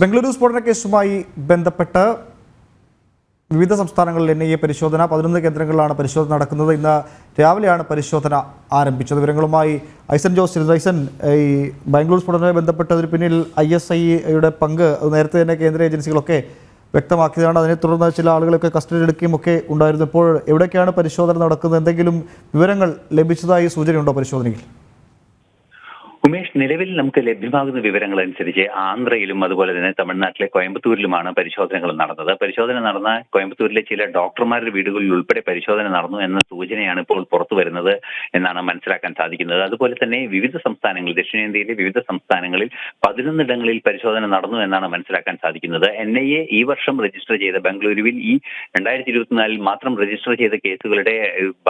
ബംഗളൂരു സ്ഫോടന കേസുമായി ബന്ധപ്പെട്ട് വിവിധ സംസ്ഥാനങ്ങളിൽ എൻ ഐ എ പരിശോധന പതിനൊന്ന് കേന്ദ്രങ്ങളിലാണ് പരിശോധന നടക്കുന്നത്. ഇന്ന് രാവിലെയാണ് പരിശോധന ആരംഭിച്ചത്. വിവരങ്ങളുമായി ഐസൻ ജോസ് ഐസൻ ഈ ബാംഗ്ലൂർ സ്ഫോടനവുമായി ബന്ധപ്പെട്ടതിന് പിന്നിൽ ഐ എസ് ഐയുടെ പങ്ക് നേരത്തെ തന്നെ കേന്ദ്ര ഏജൻസികളൊക്കെ വ്യക്തമാക്കിയതാണ്. അതിനെ തുടർന്ന് ചില ആളുകളൊക്കെ കസ്റ്റഡി എടുക്കുകയും ഒക്കെ ഉണ്ടായിരുന്നു. ഇപ്പോൾ എവിടെയൊക്കെയാണ് പരിശോധന നടക്കുന്നത്? എന്തെങ്കിലും വിവരങ്ങൾ ലഭിച്ചതായി സൂചനയുണ്ടോ പരിശോധനയിൽ? നിലവിൽ നമുക്ക് ലഭ്യമാകുന്ന വിവരങ്ങൾ അനുസരിച്ച് ആന്ധ്രയിലും അതുപോലെ തന്നെ തമിഴ്നാട്ടിലെ കോയമ്പത്തൂരിലുമാണ് പരിശോധനകൾ നടന്നത്. പരിശോധന നടന്ന കോയമ്പത്തൂരിലെ ചില ഡോക്ടർമാരുടെ വീടുകളിൽ ഉൾപ്പെടെ പരിശോധന നടന്നു എന്ന സൂചനയാണ് ഇപ്പോൾ പുറത്തു വരുന്നത് എന്നാണ് മനസ്സിലാക്കാൻ സാധിക്കുന്നത്. അതുപോലെ തന്നെ വിവിധ സംസ്ഥാനങ്ങളിൽ ദക്ഷിണേന്ത്യയിലെ വിവിധ സംസ്ഥാനങ്ങളിൽ പതിനൊന്നിടങ്ങളിൽ പരിശോധന നടന്നു എന്നാണ് മനസ്സിലാക്കാൻ സാധിക്കുന്നത്. എൻ ഐ എ ഈ വർഷം രജിസ്റ്റർ ചെയ്ത ബംഗളൂരുവിൽ ഈ രണ്ടായിരത്തി ഇരുപത്തിനാലിൽ മാത്രം രജിസ്റ്റർ ചെയ്ത കേസുകളുടെ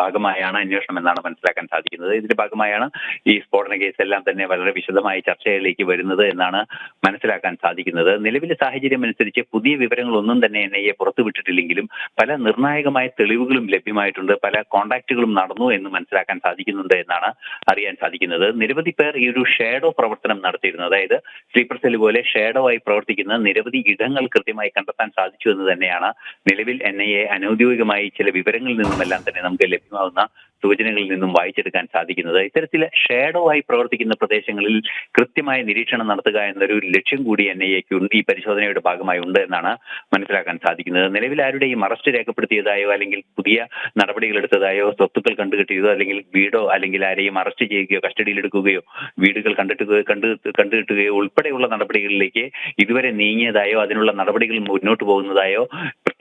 ഭാഗമായാണ് അന്വേഷണം എന്നാണ് മനസ്സിലാക്കാൻ സാധിക്കുന്നത്. ഇതിന്റെ ഭാഗമായാണ് ഈ സ്ഫോടന കേസെല്ലാം തന്നെ വളരെ വിശദമായ ചർച്ചയിലേക്ക് വരുന്നത് എന്നാണ് മനസ്സിലാക്കാൻ സാധിക്കുന്നത്. നിലവിലെ സാഹചര്യം അനുസരിച്ച് പുതിയ വിവരങ്ങളൊന്നും തന്നെ എൻ ഐ എ പുറത്തുവിട്ടിട്ടില്ലെങ്കിലും പല നിർണായകമായ തെളിവുകളും ലഭ്യമായിട്ടുണ്ട്. പല കോണ്ടാക്റ്റുകളും നടന്നു എന്ന് മനസ്സിലാക്കാൻ സാധിക്കുന്നുണ്ട് എന്നാണ് അറിയാൻ സാധിക്കുന്നത്. നിരവധി പേർ ഈ ഒരു ഷേഡോ പ്രവർത്തനം നടത്തിയിരുന്നു. അതായത് സ്ലീപ്പർ സെൽ പോലെ ഷേഡോ ആയി പ്രവർത്തിക്കുന്ന നിരവധി ഇടങ്ങൾ കൃത്യമായി കണ്ടെത്താൻ സാധിച്ചു എന്ന് തന്നെയാണ് നിലവിൽ എൻ ഐ എ അനൌദ്യോഗികമായി ചില വിവരങ്ങളിൽ നിന്നുമെല്ലാം തന്നെ നമുക്ക് ലഭ്യമാകുന്ന സൂചനകളിൽ നിന്നും വായിച്ചെടുക്കാൻ സാധിക്കുന്നത്. ഇത്തരത്തിൽ ഷേഡോ ആയി പ്രവർത്തിക്കുന്ന പ്രദേശങ്ങളിൽ കൃത്യമായ നിരീക്ഷണം നടത്തുക എന്നൊരു ലക്ഷ്യം കൂടി എൻ ഐ എക്ക് ഈ പരിശോധനയുടെ ഭാഗമായി ഉണ്ട് എന്നാണ് മനസ്സിലാക്കാൻ സാധിക്കുന്നത്. നിലവിൽ ആരുടെയും അറസ്റ്റ് രേഖപ്പെടുത്തിയതായോ അല്ലെങ്കിൽ പുതിയ നടപടികൾ എടുത്തതായോ സ്വത്തുക്കൾ കണ്ടുകിട്ടിയതോ അല്ലെങ്കിൽ വീടോ അല്ലെങ്കിൽ ആരെയും അറസ്റ്റ് ചെയ്യുകയോ കസ്റ്റഡിയിൽ എടുക്കുകയോ വീടുകൾ കണ്ടെത്തുകയോ കണ്ടു കണ്ടുകിട്ടുകയോ ഉൾപ്പെടെയുള്ള നടപടികളിലേക്ക് ഇതുവരെ നീങ്ങിയതായോ അതിനുള്ള നടപടികൾ മുന്നോട്ട് പോകുന്നതായോ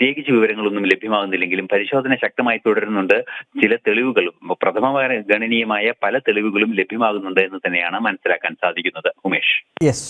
പ്രത്യേകിച്ച് വിവരങ്ങളൊന്നും ലഭ്യമാകുന്നില്ലെങ്കിലും പരിശോധന ശക്തമായി തുടരുന്നുണ്ട്. ചില തെളിവുകളും പ്രഥമ ഗണനീയമായ പല തെളിവുകളും ലഭ്യമാകുന്നുണ്ട് എന്ന് തന്നെയാണ് മനസ്സിലാക്കാൻ സാധിക്കുന്നത്. ഉമേഷ്. യെസ്